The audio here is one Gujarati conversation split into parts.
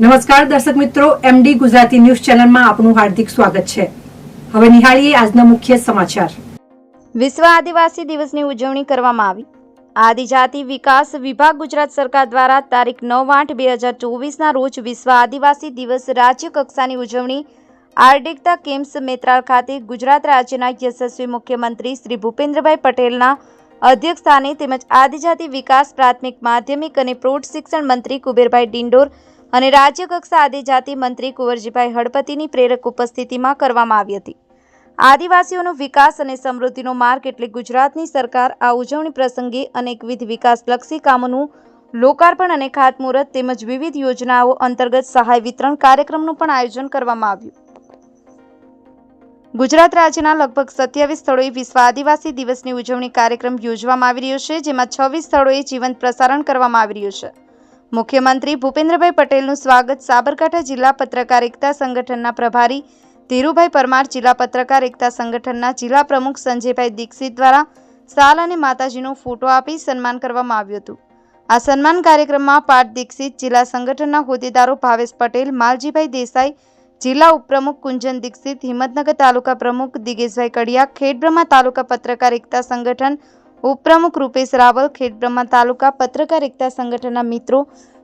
નમસ્કાર, દર્શક મિત્રો. એમડી ગુજરાતી ન્યૂઝ ચેનલમાં આપનું હાર્દિક સ્વાગત છે. હવે નિહાળીએ આજના મુખ્ય સમાચાર. વિશ્વ આદિવાસી દિવસની ઉજવણી કરવામાં આવી. આદિજાતિ વિકાસ વિભાગ ગુજરાત સરકાર દ્વારા તારીખ નવ આઠ બે હજાર ચોવીસના રોજ વિશ્વ આદિવાસી દિવસ રાજ્ય કક્ષાની ઉજવણી આર્ડિકતા કેમ્સ મેત્રાલ ખાતે ગુજરાત રાજ્યના યશસ્વી મુખ્યમંત્રી શ્રી ભૂપેન્દ્રભાઈ પટેલના અધ્યક્ષસ્થાને તેમજ આદિજાતિ વિકાસ પ્રાથમિક માધ્યમિક અને પ્રૌઢ શિક્ષણ મંત્રી કુબેરભાઈ ડિંડોર અને રાજ્ય કક્ષા આદિજાતિ મંત્રી કુંવરજીભાઈ હળપતિની પ્રેરક ઉપસ્થિતિમાં કરવામાં આવી હતી. આદિવાસીઓનો વિકાસ અને સમૃદ્ધિનો માર્ગ એટલે ગુજરાતની સરકાર આ ઉજવણી પ્રસંગે અનેકવિધ વિકાસલક્ષી કામોનું લોકાર્પણ અને ખાતમુહૂર્ત તેમજ વિવિધ યોજનાઓ અંતર્ગત સહાય વિતરણ કાર્યક્રમનું પણ આયોજન કરવામાં આવ્યું. ગુજરાત રાજ્યના લગભગ સત્યાવીસ સ્થળોએ વિશ્વ આદિવાસી દિવસની ઉજવણી કાર્યક્રમ યોજવામાં આવી રહ્યો છે, જેમાં છવ્વીસ સ્થળોએ જીવંત પ્રસારણ કરવામાં આવી રહ્યું છે. મુખ્યમંત્રી ભૂપેન્દ્રભાઈ પટેલનું સ્વાગત સાબરકાંઠા જિલ્લા પત્રકાર એકતા સંગઠનના પ્રભારી ધીરુભાઈ પરમાર, જિલ્લા પત્રકાર એકતા સંગઠનના જિલ્લા પ્રમુખ સંજયભાઈ દીક્ષિત દ્વારા સાલ અને માતાજીનો ફોટો આપી સન્માન કરવામાં આવ્યું હતું. આ સન્માન કાર્યક્રમમાં પાઠ દીક્ષિત, જિલ્લા સંગઠનના હોદ્દેદારો ભાવેશ પટેલ, માલજીભાઈ દેસાઈ, જિલ્લા ઉપપ્રમુખ કુંજન દીક્ષિત, હિંમતનગર તાલુકા પ્રમુખ દિગેશભાઈ કડિયા, ખેડબ્રહ્મા તાલુકા પત્રકાર એકતા સંગઠન ઉપપ્રમુખ રૂપેશ રાવલ, ખેડબ્રહ્મા તાલુકા પત્રકાર એકતા સંગઠનના મિત્રો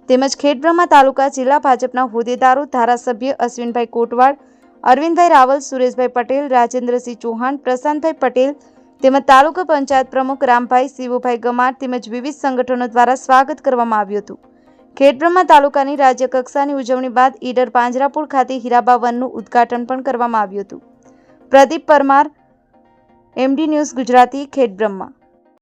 તેમજ ખેડબ્રહ્મા તાલુકા જિલ્લા ભાજપના હોદ્દેદારો, ધારાસભ્ય અશ્વિનભાઈ કોટવાડ અરવિંદભાઈ રાવલ, સુરેશભાઈ પટેલ, રાજેન્દ્રસિંહ ચૌહાણ, પ્રશાંતભાઈ પટેલ તેમજ તાલુકા પંચાયત પ્રમુખ રામભાઈ, શિવુભાઈ ગમાર તેમજ વિવિધ સંગઠનો દ્વારા સ્વાગત કરવામાં આવ્યું હતું. ખેડબ્રહ્મા તાલુકાની રાજ્ય કક્ષાની ઉજવણી બાદ ઈડર પાંજરાપુર ખાતે હીરાબા વનનું ઉદ્ઘાટન પણ કરવામાં આવ્યું હતું. Pradeep Parmar, MD news Gujarati, Khedbrahma.